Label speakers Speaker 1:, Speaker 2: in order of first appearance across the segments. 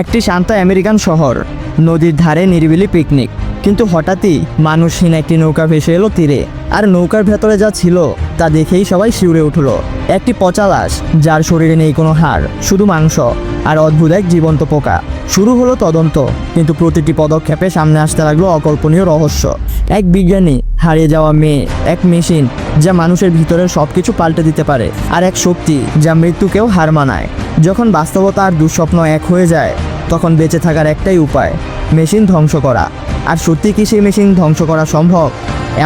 Speaker 1: একটি শান্ত আমেরিকান শহর। নদীর ধারে নিরিবিলি পিকনিক। কিন্তু হঠাৎই মানুষহীন একটি নৌকা ভেসে এলো তীরে। আর নৌকার ভেতরে যা ছিল তা দেখেই সবাই শিউরে উঠল। একটি পচা লাশ, যার শরীরে নেই কোনো হাড়, শুধু মাংস আর অদ্ভুত এক জীবন্ত পোকা। শুরু হলো তদন্ত, কিন্তু প্রতিটি পদক্ষেপে সামনে আসতে লাগল অকল্পনীয় রহস্য। এক বিজ্ঞানী হারিয়ে যাওয়া মেয়ে, এক মেশিন যা মানুষের ভিতরের সব কিছু পাল্টে দিতে পারে, আর এক শক্তি যা মৃত্যুকেও হার মানায়। যখন বাস্তবতা আর দুঃস্বপ্ন এক হয়ে যায়, তখন বেঁচে থাকার একটাই উপায়, মেশিন ধ্বংস করা। আর সত্যি কি সেই মেশিন ধ্বংস করা সম্ভব?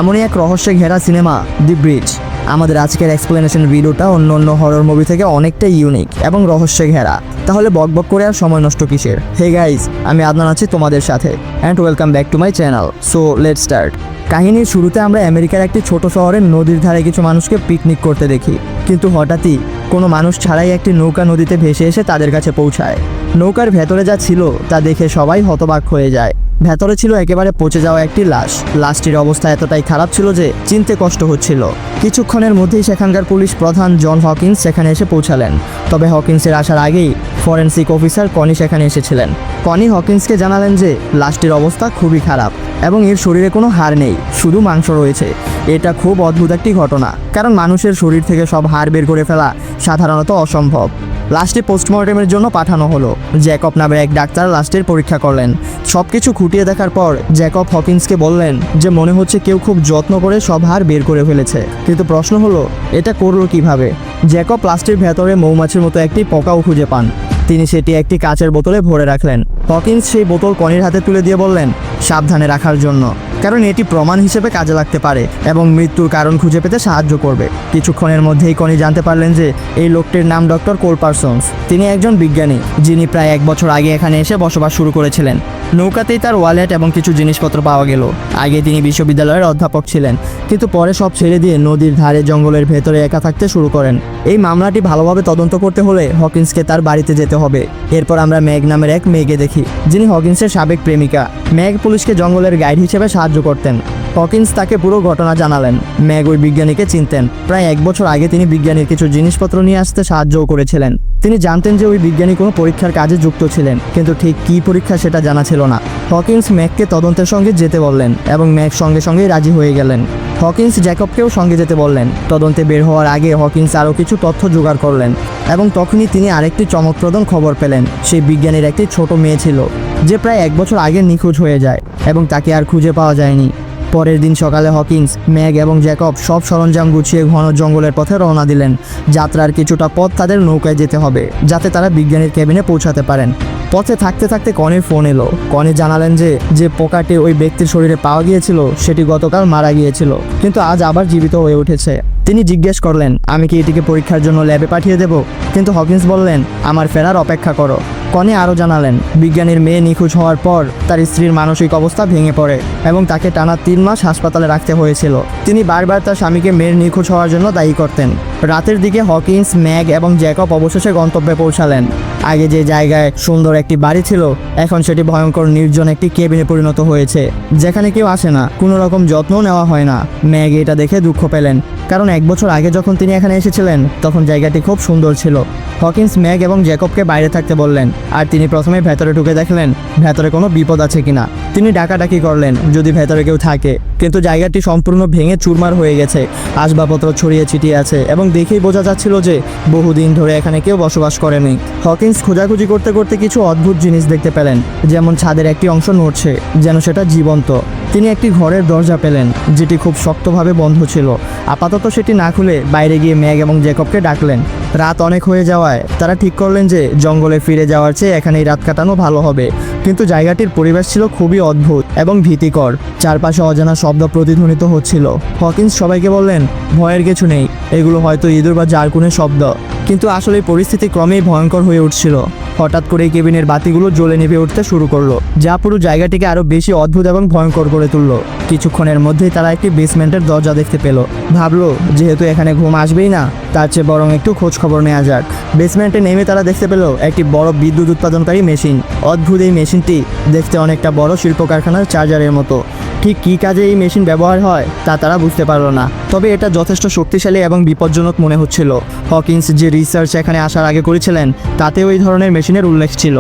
Speaker 1: এমনই এক রহস্যে ঘেরা সিনেমা দি ব্রিজ। আমাদের আজকের এক্সপ্লেনেশন ভিডিওটা অন্য অন্য হরর মুভি থেকে অনেকটাই ইউনিক এবং রহস্যে ঘেরা। তাহলে বকবক করে আর সময় নষ্ট কিসের? হে গাইস আমি আদনান আছি তোমাদের সাথে। And welcome back to my channel so let start কাহিনীর শুরুতে আমরা আমেরিকার একটি ছোট শহরের নদীর ধারে কিছু মানুষকে পিকনিক করতে দেখি। কিন্তু হঠাৎই কোনো মানুষ ছাড়াই একটি নৌকা নদীতে ভেসে এসে তাদের কাছে পৌঁছায়। নৌকার ভেতরে যা ছিল তা দেখে সবাই হতবাক হয়ে যায়। ভেতরে ছিল একেবারে পচে যাওয়া একটি লাশ। লাশটির অবস্থা এতটাই খারাপ ছিল যে চিনতে কষ্ট হচ্ছিল। কিছুক্ষণের মধ্যেই সেখানকার পুলিশ প্রধান জন হকিন্স সেখানে এসে পৌঁছালেন। তবে হকিন্সের আসার আগেই ফরেন্সিক অফিসার কনি সেখানে এসেছিলেন। কনি হকিন্সকে জানালেন যে লাশটির অবস্থা খুবই খারাপ এবং এর শরীরে কোনো হাড় নেই, শুধু মাংস রয়েছে। এটা খুব অদ্ভুত একটি ঘটনা, কারণ মানুষের শরীর থেকে সব হাড় বের করে ফেলা সাধারণত অসম্ভব। লাশটি পোস্টমর্টেমের জন্য পাঠানো হলো। জ্যাকব নামের এক ডাক্তার লাশটির পরীক্ষা করলেন। সব কিছু খুঁটিয়ে দেখার পর জ্যাকব হকিন্সকে বললেন যে মনে হচ্ছে কেউ খুব যত্ন করে সব হার বের করে ফেলেছে। কিন্তু প্রশ্ন হলো, এটা করল কীভাবে? জ্যাকব প্লাস্টির ভেতরে মৌমাছির মতো একটি পোকাও খুঁজে পান। তিনি সেটি একটি কাচের বোতলে ভরে রাখলেন। হকিন্স সেই বোতল কনির হাতে তুলে দিয়ে বললেন, সাবধানে রাখার জন্য। কারণ এটি প্রমাণ হিসেবে কাজে লাগতে পারে এবং মৃত্যুর কারণ খুঁজে পেতে সাহায্য করবে। কিছুক্ষণের মধ্যেই কনি জানতে পারলেন যে এই লোকটির নাম ডক্টর কোলপারসন্স তিনি একজন বিজ্ঞানী, যিনি প্রায় এক বছর আগে এখানে এসে বসবাস শুরু করেছিলেন। নৌকাতেই তার ওয়ালেট এবং কিছু জিনিসপত্র পাওয়া গেল। আগে তিনি বিশ্ববিদ্যালয়ের অধ্যাপক ছিলেন, কিন্তু পরে সব ছেড়ে দিয়ে নদীর ধারে জঙ্গলের ভেতরে একা থাকতে শুরু করেন। এই মামলাটি ভালোভাবে তদন্ত করতে হলে হকিন্সকে তার বাড়িতে যেতে হবে। এরপর আমরা ম্যাগ নামের এক মেয়েকে দেখি, যিনি হকিন্সের সাবেক প্রেমিকা। ম্যাগ পুলিশকে জঙ্গলের গাইড হিসেবে সাহায্য করতেন। হকিন্স তাকে পুরো ঘটনা জানালেন। ম্যাগ ওই বিজ্ঞানীকে চিনতেন। প্রায় এক বছর আগে তিনি বিজ্ঞানীর কিছু জিনিসপত্র নিয়ে আসতে সাহায্যও করেছিলেন। তিনি জানতেন যে ওই বিজ্ঞানী কোনো পরীক্ষার কাজে যুক্ত ছিলেন, কিন্তু ঠিক কি পরীক্ষা সেটা জানা ছিল না। হকিন্স ম্যাককে তদন্তের সঙ্গে যেতে বললেন এবং ম্যাক সঙ্গে সঙ্গে রাজি হয়ে গেলেন। হকিন্স জ্যাকবকেও সঙ্গে যেতে বললেন। তদন্তে বের হওয়ার আগে হকিন্স আরও কিছু তথ্য জোগাড় করলেন এবং তখনই তিনি আরেকটি চমকপ্রদ খবর পেলেন। সেই বিজ্ঞানীর একটি ছোট মেয়ে ছিল, যে প্রায় এক বছর আগে নিখোঁজ হয়ে যায় এবং তাকে আর খুঁজে পাওয়া যায়নি। পরের দিন সকালে হকিংস, ম্যাগ এবং জ্যাকব সব সরঞ্জাম গুছিয়ে ঘন জঙ্গলের পথে রওনা দিলেন। যাত্রার কিছুটা পথ তাদের নৌকায় যেতে হবে, যাতে তারা বিজ্ঞানীর কেবিনে পৌঁছাতে পারেন। পথে থাকতে থাকতে কনের ফোন এলো। কনে জানালেন যে যে পোকাটি ওই ব্যক্তির শরীরে পাওয়া গিয়েছিল, সেটি গতকাল মারা গিয়েছিল, কিন্তু আজ আবার জীবিত হয়ে উঠেছে। তিনি জিজ্ঞেস করলেন, আমি কি এটিকে পরীক্ষার জন্য ল্যাবে পাঠিয়ে দেব? কিন্তু হকিন্স বললেন, আমার ফেরার অপেক্ষা করো। কনে আরও জানালেন, বিজ্ঞানীর মেয়ে নিখোঁজ হওয়ার পর তার স্ত্রীর মানসিক অবস্থা ভেঙে পড়ে এবং তাকে টানা তিন মাস হাসপাতালে রাখতে হয়েছিল। তিনি বারবার তার স্বামীকে মেয়ের নিখোঁজ হওয়ার জন্য দায়ী করতেন। রাতের দিকে হকিন্স, ম্যাগ এবং জ্যাকব অবশেষে গন্তব্যে পৌঁছালেন। আগে যে জায়গায় সুন্দর একটি বাড়ি ছিল, এখন সেটি ভয়ঙ্কর নির্জন একটি কেবিনে পরিণত হয়েছে, যেখানে কেউ আসে না, কোনো রকম যত্ন নেওয়া হয় না। ম্যাগ এটা দেখে দুঃখ পেলেন, কারণ এক বছর আগে যখন তিনি এখানে এসেছিলেন, তখন জায়গাটি খুব সুন্দর ছিল। হকিন্স, ম্যাগ এবং জ্যাকবকে বাইরে থাকতে বললেন, আর তিনি প্রথমে ভেতরে ঢুকে দেখলেন, ভেতরে কোনো বিপদ আছে কিনা তিনি ডাকাডাকি করলেন, যদি ভেতরে কেউ থাকে, কিন্তু জায়গাটি সম্পূর্ণ ভেঙে চুরমার হয়ে গেছে, আসবাবপত্র ছড়িয়ে ছিটিয়ে আছে এবং দেখেই বোঝা যাচ্ছিল যে বহুদিন ধরে এখানে কেউ বসবাস করেনি। হকিন্স খোঁজাখুঁজি করতে করতে কিছু অদ্ভুত জিনিস দেখতে পেলেন, যেমন ছাদের একটি অংশ নড়ছে, যেন সেটা জীবন্ত। তিনি একটি ঘরের দরজা পেলেন, যেটি খুব শক্তভাবে বন্ধ ছিল। আপাতত সেটি না খুলে বাইরে গিয়ে ম্যাগ এবং জ্যাকবকে ডাকলেন। রাত অনেক হয়ে যাওয়ায় তারা ঠিক করলেন যে জঙ্গলে ফিরে যাওয়ার চেয়ে এখানেই রাত কাটানো ভালো হবে। কিন্তু জায়গাটির পরিবেশ ছিল খুবই অদ্ভুত এবং ভীতিকর। চারপাশে অজানা শব্দ প্রতিধ্বনিত হচ্ছিল। হকিন্স সবাইকে বললেন, ভয়ের কিছু নেই। এগুলো হয়তো ইঁদুর বা জারকুনের শব্দ। কিন্তু আসলে পরিস্থিতি ক্রমেই ভয়ঙ্কর হয়ে উঠছিল। হঠাৎ করে কেবিনের বাতিগুলো জ্বলে নিভে উঠতে শুরু করল, যা পুরো জায়গাটিকে আরও বেশি অদ্ভুত এবং ভয়ঙ্কর করে তুললো। কিছুক্ষণের মধ্যেই তারা একটি বেসমেন্টের দরজা দেখতে পেল। ভাবলো, যেহেতু এখানে ঘুম আসবেই না, তার চেয়ে বরং একটু খোঁজ খবর নেওয়া যাক। বেসমেন্টে নেমে তারা দেখতে পেল একটি বড় বিদ্যুৎ উৎপাদনকারী মেশিন। অদ্ভুত এই মেশিনটি দেখতে অনেকটা বড় শিল্প কারখানার চার্জারের মতো। ঠিক কী কাজে এই মেশিন ব্যবহার হয় তা তারা বুঝতে পারল না। তবে এটা যথেষ্ট শক্তিশালী এবং বিপজ্জনক মনে হচ্ছিল। হকিন্স যে রিসার্চ এখানে আসার আগে করেছিলেন, তাতেও এই ধরনের মেশিনের উল্লেখ ছিল।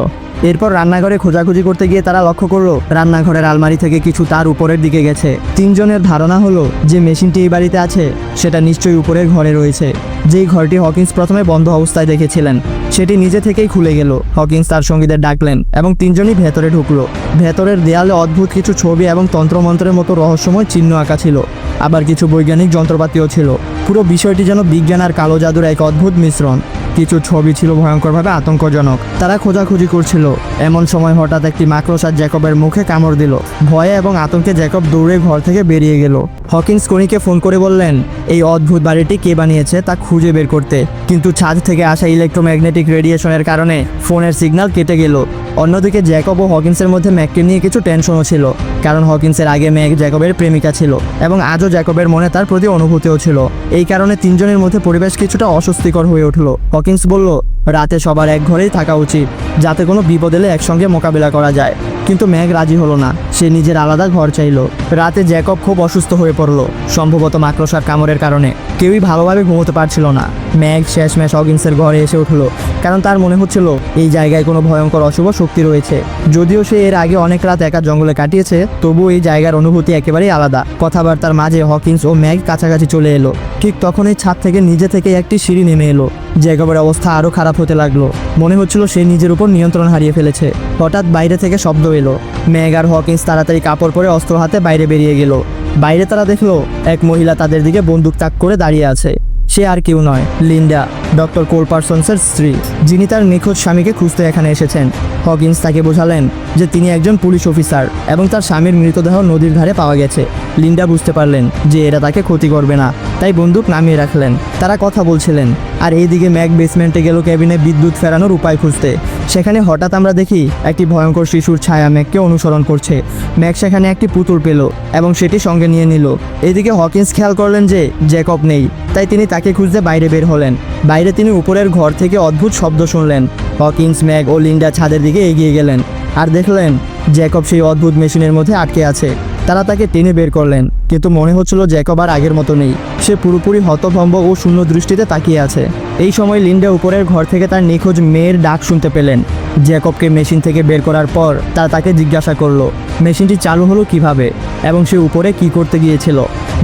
Speaker 1: এরপর রান্নাঘরে খোঁজাখুঁজি করতে গিয়ে তারা লক্ষ্য করল, রান্নাঘরের আলমারি থেকে কিছু তার উপরের দিকে গেছে। তিনজনের ধারণা হলো, যে মেশিনটি এই বাড়িতে আছে, সেটা নিশ্চয়ই উপরের ঘরে রয়েছে। যেই ঘরটি হকিন্স প্রথমে বন্ধ অবস্থায় দেখেছিলেন, সেটি নিজে থেকেই খুলে গেল। হকিন্স তার সঙ্গীদের ডাকলেন এবং তিনজনই ভেতরে ঢুকলো। ভেতরের দেয়ালে অদ্ভুত কিছু ছবি এবং তন্ত্রমন্ত্রের মতো রহস্যময় চিহ্ন আঁকা ছিল। আবার কিছু বৈজ্ঞানিক যন্ত্রপাতিও ছিল। পুরো বিষয়টি যেন বিজ্ঞান আর কালো জাদুর এক অদ্ভুত মিশ্রণ। কিছু ছবি ছিল ভয়ঙ্করভাবে আতঙ্কজনক। তারা খোঁজাখুঁজি করছিল। এমন সময় হঠাৎ একটি মাকড়সার জ্যাকবের মুখে কামড় দিল। ভয়ে এবং আতঙ্কে জ্যাকব দৌড়ে ঘর থেকে বেরিয়ে গেল। হকিন্স কনিকে ফোন করে বললেন, এই অদ্ভুত বাড়িটি কে বানিয়েছে তা খুঁজে বের করতে। কিন্তু ছাদ থেকে আসা ইলেকট্রোম্যাগনেটিক রেডিয়েশনের কারণে ফোনের সিগন্যাল কেটে গেল। অন্যদিকে জ্যাকব ও হকিন্সের মধ্যে ম্যাককে নিয়ে কিছু টেনশনও ছিল, কারণ হকিন্সের আগে ম্যাক জ্যাকবের প্রেমিকা ছিল এবং আজও জ্যাকবের মনে তার প্রতি অনুভূতিও ছিল। এই কারণে তিনজনের মধ্যে পরিবেশ কিছুটা অস্বস্তিকর হয়ে উঠল। হকিন্স বলল, রাতে সবার এক ঘরেই থাকা উচিত, যাতে কোনো বিপদ এলে একসঙ্গে মোকাবিলা করা যায়। কিন্তু ম্যাগ রাজি হলো না। সে নিজের আলাদা ঘর চাইলো। রাতে জ্যাকব খুব অসুস্থ হয়ে পড়ল, সম্ভবত মাকড়সার কামড়ের কারণে। কেউই ভালোভাবে ঘুমোতে পারছিল না। ম্যাগ শেষমেশ হকিন্সের ঘরে এসে উঠল, কারণ তার মনে হচ্ছিল, এই জায়গায় কোনো ভয়ঙ্কর অশুভ শক্তি রয়েছে। যদিও সে এর আগে অনেক রাত একা জঙ্গলে কাটিয়েছে, তবুও এই জায়গার অনুভূতি একেবারেই আলাদা। কথাবার্তার মাঝে হকিন্স ও ম্যাগ কাছাকাছি চলে এলো। ঠিক তখনই ছাদ থেকে নিজে থেকে একটি সিঁড়ি নেমে এলো। জ্যাকবের অবস্থা আরও খারাপ হতে লাগল। মনে হচ্ছিল সে নিজের উপর নিয়ন্ত্রণ হারিয়ে ফেলেছে। হঠাৎ বাইরে থেকে শব্দ এলো। ম্যাগ আর হকিন্স তাড়াতাড়ি কাপড় পরে অস্ত্র হাতে বাইরে বেরিয়ে গেল। বাইরে তারা দেখল, এক মহিলা তাদের দিকে বন্দুক তাক করে দাঁড়িয়ে আছে। সে আর কেউ নয়, লিন্ডা, ডক্টর কোলপারসন্সের স্ত্রী, যিনি তার নিখোঁজ স্বামীকে খুঁজতে এখানে এসেছেন। হকিন্স তাকে বোঝালেন যে তিনি একজন পুলিশ অফিসার এবং তার স্বামীর মৃতদেহ নদীর ধারে পাওয়া গেছে। লিন্ডা বুঝতে পারলেন যে এরা তাকে ক্ষতি করবে না, তাই বন্দুক নামিয়ে রাখলেন। তারা কথা বলছিলেন আর এইদিকে ম্যাক বেসমেন্টে গেল ক্যাবিনে বিদ্যুৎ ফেরানোর উপায় খুঁজতে। সেখানে হঠাৎ আমরা দেখি একটি ভয়ঙ্কর শিশুর ছায়া ম্যাককে অনুসরণ করছে। ম্যাক সেখানে একটি পুতুল পেল এবং সেটি সঙ্গে নিয়ে নিল। এদিকে হকিন্স খেয়াল করলেন যে জ্যাকব নেই, তাই তিনি তাকে খুঁজতে বাইরে বের হলেন। বাইরে তিনি উপরের ঘর থেকে অদ্ভুত শব্দ শুনলেন। হকিন্স, ম্যাক ও লিন্ডা ছাদের দিকে এগিয়ে গেলেন আর দেখলেন জ্যাকব সেই অদ্ভুত মেশিনের মধ্যে আটকে আছে। তারা তাকে টেনে বের করলেন, কিন্তু মনে হচ্ছিল জ্যাকব আর আগের মতো নেই। সে পুরোপুরি হতভম্ব ও শূন্য দৃষ্টিতে তাকিয়ে আছে। এই সময় লিন্ডা উপরের ঘর থেকে তার নিখোঁজ মেয়ের ডাক শুনতে পেলেন। জ্যাকবকে মেশিন থেকে বের করার পর তারা তাকে জিজ্ঞাসা করল, মেশিনটি চালু হলো কীভাবে? এবং সে উপরে কি করতে গিয়েছিল?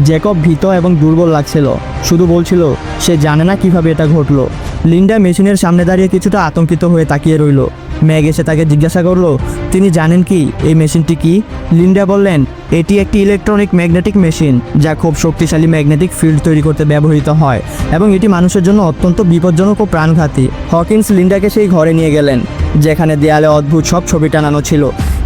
Speaker 1: জ্যাকব ভীত এবং দুর্বল লাগছিল। শুধু বলছিল, সে জানে না কীভাবে এটা ঘটলো। লিন্ডা মেশিনের সামনে দাঁড়িয়ে কিছুটা আতঙ্কিত হয়ে তাকিয়ে রইল। ম্যাগ এসে তাকে জিজ্ঞাসা করল, তিনি জানেন কি? এই মেশিনটি কি? লিন্ডা বললেন, এটি একটি ইলেকট্রনিক ম্যাগনেটিক মেশিন যা খুব শক্তিশালী ম্যাগনেটিক ফিল্ড তৈরি করতে ব্যবহৃত হয় এবং এটি মানুষের জন্য অত্যন্ত বিপজ্জনক ও প্রাণঘাতী। হকিন্স লিন্ডাকে সেই ঘরে নিয়ে গেলেন, যেখানে দেয়ালে অদ্ভুত সব ছবি টানানো ছিল।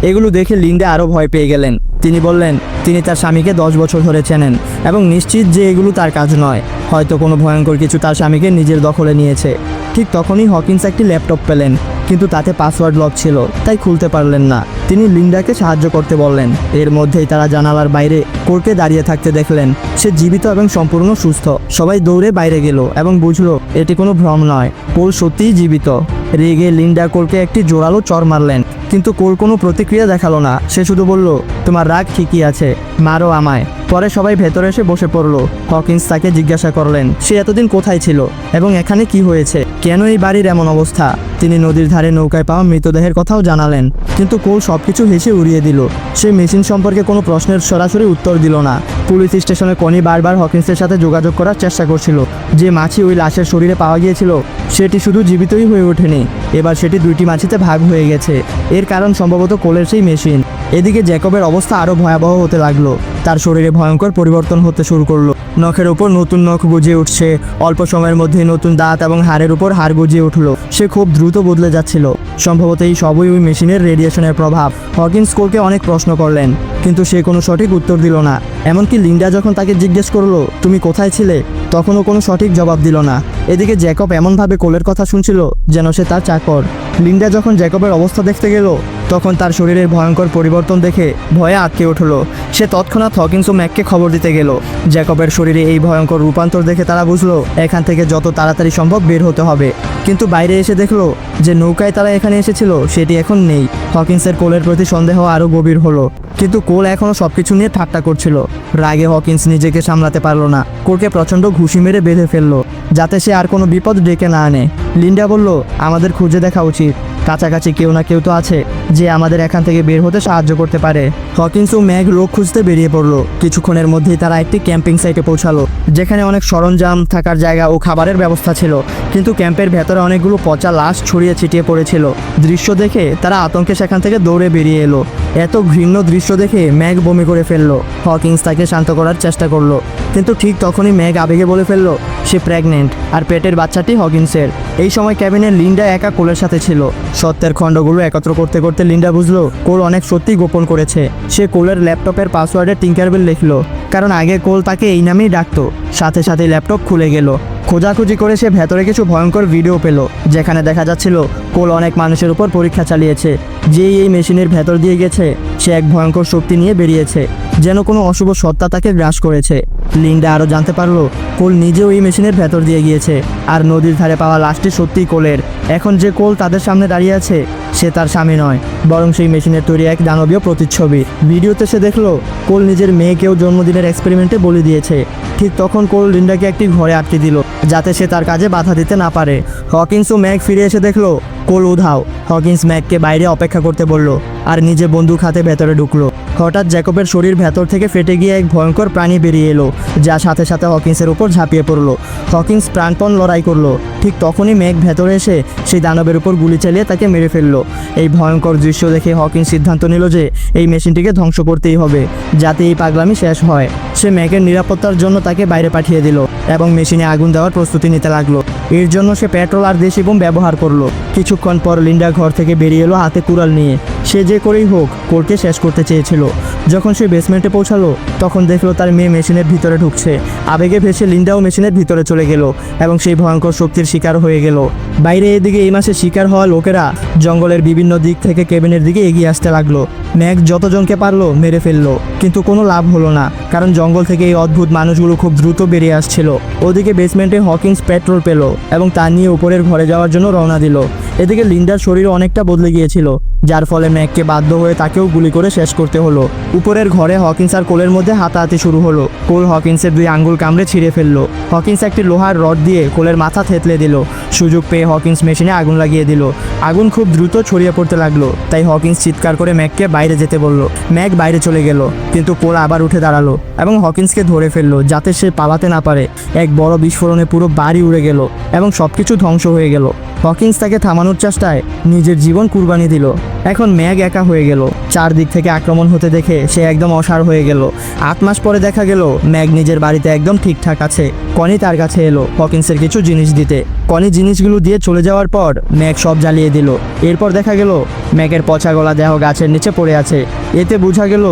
Speaker 1: এগুলো দেখে লিন্ডা আরও ভয় পেয়ে গেলেন। তিনি বললেন, তিনি তার স্বামীকে দশ বছর ধরে চেনেন এবং নিশ্চিত যে এগুলো তার কাজ নয়। হয়তো কোনো ভয়ঙ্কর কিছু তার স্বামীকে নিজের দখলে নিয়েছে। ঠিক তখনই হকিন্স একটি ল্যাপটপ পেলেন, কিন্তু তাতে পাসওয়ার্ড লক ছিল, তাই খুলতে পারলেন না। তিনি লিন্ডাকে সাহায্য করতে বললেন। এর মধ্যেই তারা জানালার বাইরে কোর্টে দাঁড়িয়ে থাকতে দেখলেন, সে জীবিত এবং সম্পূর্ণ সুস্থ। সবাই দৌড়ে বাইরে গেল এবং বুঝলো, এটি কোনো ভ্রম নয়, পোল সত্যিই জীবিত। রেগে লিন্ডা কোলকে একটি জোরালো চর মারলেন। কিন্তু কোল কোনো প্রতিক্রিয়া দেখাল না। সে শুধু বলল, তোমার রাগ ঠিকই আছে, মারো আমায়। পরে সবাই ভেতরে এসে বসে পড়ল। হকিন্স তাকে জিজ্ঞাসা করলেন, সে এতদিন কোথায় ছিল এবং এখানে কি হয়েছে? কেন এই বাড়ির এমন অবস্থা? তিনি নদীর ধারে নৌকায় পাওয়া মৃতদেহের কথাও জানালেন। কিন্তু কোল সবকিছু হেসে উড়িয়ে দিল। সে মেশিন সম্পর্কে কোনো প্রশ্নের সরাসরি উত্তর দিল না। পুলিশ স্টেশনে কনি বারবার হকিন্সের সাথে যোগাযোগ করার চেষ্টা করছিল। যে মাছি ওই লাশের শরীরে পাওয়া গিয়েছিল, সেটি শুধু জীবিতই হয়ে ওঠেনি। এবার সেটি দুইটি মাছিতে ভাগ হয়ে গেছে। এর কারণ সম্ভবত কোলের সেই মেশিন। এদিকে জ্যাকবের অবস্থা আরও ভয়াবহ হতে লাগল। তার শরীরে ভয়ঙ্কর পরিবর্তন হতে শুরু করল। নখের উপর নতুন নখ গজিয়ে উঠছে। অল্প সময়ের মধ্যে নতুন দাঁত এবং হাড়ের উপর হাড় গজিয়ে উঠল। সে খুব দ্রুত বদলে যাচ্ছিল। সম্ভবত এই সবই ওই মেশিনের রেডিয়েশনের প্রভাব। হকিন্স কোলকে অনেক প্রশ্ন করলেন, কিন্তু সে কোনো সঠিক উত্তর দিল না। এমনকি লিন্ডা যখন তাকে জিজ্ঞেস করল, তুমি কোথায় ছিলে? তখনও কোনো সঠিক জবাব দিল না। এদিকে জ্যাকব এমনভাবে কোলের কথা শুনছিল যেন সে তার চাকর। লিন্ডা যখন জ্যাকবের অবস্থা দেখতে গেল, তখন তার শরীরের ভয়ঙ্কর পরিবর্তন দেখে ভয়ে আটকে উঠল। সে তৎক্ষণাৎ হকিন্স ও ম্যাককে খবর দিতে গেল। জ্যাকবের শরীরে এই ভয়ঙ্কর রূপান্তর দেখে তারা বুঝলো, এখান থেকে যত তাড়াতাড়ি সম্ভব বের হতে হবে। কিন্তু বাইরে এসে দেখল যে নৌকায় তারা এখানে এসেছিল, সেটি এখন নেই। হকিন্সের কোলের প্রতি সন্দেহ আরও গভীর হলো। কিন্তু কোল এখনও সব কিছু নিয়ে ঠাট্টা করছিল। রাগে হকিন্স নিজেকে সামলাতে পারল না। কোলকে প্রচণ্ড ঘুষি মেরে বেঁধে ফেলল, যাতে সে আর কোনো বিপদ ডেকে না আনে। লিন্ডা বলল আমাদের খুঁজে দেখা উচিত। কাছাকাছি কেউ না কেউ তো আছে, যে আমাদের এখান থেকে বের হতে সাহায্য করতে পারে। হকিন্স ও ম্যাগ লোক খুঁজতে বেরিয়ে পড়ল। কিছুক্ষণের মধ্যেই তারা একটি ক্যাম্পিং সাইটে পৌঁছালো, যেখানে অনেক সরঞ্জাম, থাকার জায়গা ও খাবারের ব্যবস্থা ছিল। কিন্তু ক্যাম্পের ভেতরে অনেকগুলো পচা লাশ ছড়িয়ে ছিটিয়ে পড়েছিল। দৃশ্য দেখে তারা আতঙ্কে সেখান থেকে দৌড়ে বেরিয়ে এলো। এত ঘৃণ্য দৃশ্য দেখে ম্যাগ বমি করে ফেলল। হকিন্স তাকে শান্ত করার চেষ্টা করল। কিন্তু ঠিক তখনই ম্যাগ আবেগে বলে ফেলল, সে প্রেগনেন্ট, আর পেটের বাচ্চাটি হকিন্সের। এই সময় ক্যাবিনের লিন্ডা একা কোলের সাথে ছিল। সত্যের খণ্ডগুলো একত্র করতে করতে লিন্ডা বুঝলো কোল অনেক সত্যি গোপন করেছে। সে কোলের ল্যাপটপের পাসওয়ার্ডে টিঙ্কারবেল লিখলো। কারণ আগে কোল তাকে এই নামেই ডাকতো। সাথে সাথে ল্যাপটপ খুলে গেল। খোঁজাখুঁজি করে সে ভেতরে কিছু ভয়ঙ্কর ভিডিও পেল, যেখানে দেখা যাচ্ছিল কোল অনেক মানুষের উপর পরীক্ষা চালিয়েছে। যেই এই মেশিনের ভেতর দিয়ে গেছে, সে এক ভয়ঙ্কর শক্তি নিয়ে বেরিয়েছে, যেন কোনো অশুভ সত্তা তাকে গ্রাস করেছে। লিঙ্কটা আরও জানতে পারল, কোল নিজেও এই মেশিনের ভেতর দিয়ে গিয়েছে, আর নদীর ধারে পাওয়া লাশটি সত্যিই কোলের। এখন যে কোল তাদের সামনে দাঁড়িয়ে আছে সে তার স্বামী নয়, বরং সেই মেশিনের তৈরি এক দানবীয় প্রতিচ্ছবি। ভিডিওতে সে দেখল, কোল নিজের মেয়েকেও জন্মদিনের এক্সপেরিমেন্টে বলি দিয়েছে। ঠিক তখন কোল লিন্ডাকে একটি ঘরে আটকে দিল, যাতে সে তার কাজে বাধা দিতে না পারে। হকিন্স ও ম্যাক ফিরে এসে দেখল, কোল উধাও। হকিন্স ম্যাককে বাইরে অপেক্ষা করতে বলল, আর নিজে বন্দুক হাতে ভেতরে ঢুকলো। হঠাৎ জ্যাকবের শরীর ভেতর থেকে ফেটে গিয়ে এক ভয়ঙ্কর প্রাণী বেরিয়ে এলো, যা সাথে সাথে হকিন্সের উপর ঝাঁপিয়ে পড়ল। হকিন্স প্রাণপণ লড়াই করল। ঠিক তখনই মেঘ ভেতরে এসে সেই দানবের উপর গুলি চালিয়ে তাকে মেরে ফেলল। এই ভয়ঙ্কর দৃশ্য দেখে হকিন্স সিদ্ধান্ত নিল যে এই মেশিনটিকে ধ্বংস করতেই হবে, যাতে এই পাগলামি শেষ হয়। সে মেঘের নিরাপত্তার জন্য তাকে বাইরে পাঠিয়ে দিল এবং মেশিনে আগুন দেওয়ার প্রস্তুতি নিতে লাগল। এর জন্য সে পেট্রোল আর দেশি বোম ব্যবহার করল। কিছুক্ষণ পর লিন্ডা ঘর থেকে বেরিয়ে এলো হাতে কুড়াল নিয়ে। সে যে করেই হোক কোর্টকে শেষ করতে চেয়েছিল। যখন সে বেসমেন্টে পৌঁছালো, তখন দেখল তার মেয়ে মেশিনের ভিতরে ঢুকছে। আবেগে ভেসে লিন্ডাও মেশিনের ভিতরে চলে গেল এবং সেই ভয়ঙ্কর শক্তির শিকার হয়ে গেল। বাইরে এদিকে এই মাসে শিকার হওয়া লোকেরা জঙ্গলের বিভিন্ন দিক থেকে কেবিনের দিকে এগিয়ে আসতে লাগল। ম্যাক যতজনকে পারল মেরে ফেলল, কিন্তু কোনো লাভ হলো না, কারণ জঙ্গল থেকে এই অদ্ভুত মানুষগুলো খুব দ্রুত বেরিয়ে আসছিল। ওদিকে বেসমেন্টে হকিংস পেট্রোল পেল। এবং তা নিয়ে উপরের ঘরে যাওয়ার জন্য রওনা দিল। এদিকে লিন্ডার শরীর অনেকটা বদলে গিয়েছিল, যার ফলে ম্যাককে বাধ্য হয়ে তাকেও গুলি করে শেষ করতে হলো। উপরের ঘরে হকিন্স আর কোলের মধ্যে হাতাহাতি শুরু হলো। কোল হকিন্সের দুই আঙ্গুল কামড়ে ছিঁড়ে ফেলল। হকিন্স একটি লোহার রড দিয়ে কোলের মাথা থেতলে দিল। সুযোগ পেয়ে হকিন্স মেশিনে আগুন লাগিয়ে দিল। আগুন খুব দ্রুত ছড়িয়ে পড়তে লাগল, তাই হকিন্স চিৎকার করে ম্যাককে বাইরে যেতে বলল। ম্যাক বাইরে চলে গেল, কিন্তু কোল আবার উঠে দাঁড়াল এবং হকিন্সকে ধরে ফেলল যাতে সে পালাতে না পারে। এক বড় বিস্ফোরণে পুরো বাড়ি উড়ে গেল এবং সবকিছু ধ্বংস হয়ে গেল। হকিন্স তাকে থামানোর চেষ্টায় নিজের জীবন কুরবানি দিল। এখন ম্যাগ একা হয়ে গেল। চারদিক থেকে আক্রমণ হতে দেখে সে একদম অসার হয়ে গেল। আট মাস পরে দেখা গেল, ম্যাগ নিজের বাড়িতে একদম ঠিকঠাক আছে। কনি তার কাছে এলো হকিংসের কিছু জিনিস দিতে। কনি জিনিসগুলো দিয়ে চলে যাওয়ার পর ম্যাগ সব জ্বালিয়ে দিল। এরপর দেখা গেল ম্যাগের পচা গলা দেহ গাছের নিচে পড়ে আছে। এতে বোঝা গেল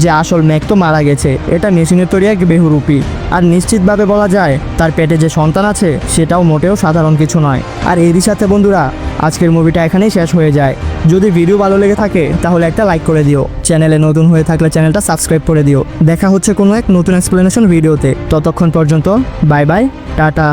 Speaker 1: যে আসল ম্যাগ তো মারা গেছে। এটা মেশিনের তৈরি এক বেহুরূপী। আর নিশ্চিতভাবে বলা যায়, তার পেটে যে সন্তান আছে, সেটাও মোটেও সাধারণ কিছু নয়। আর এরই সাথে বন্ধুরা, আজকের মুভিটা এখানেই শেষ হয়ে যায়। যদি ভিডিও ভালো লেগে থাকে, তাহলে একটা লাইক করে দিও। চ্যানেলে নতুন হয়ে থাকলে চ্যানেলটা সাবস্ক্রাইব করে দিও। দেখা হচ্ছে কোনো এক নতুন এক্সপ্লেনেশন ভিডিওতে। ততক্ষণ পর্যন্ত বাই বাই টাটা।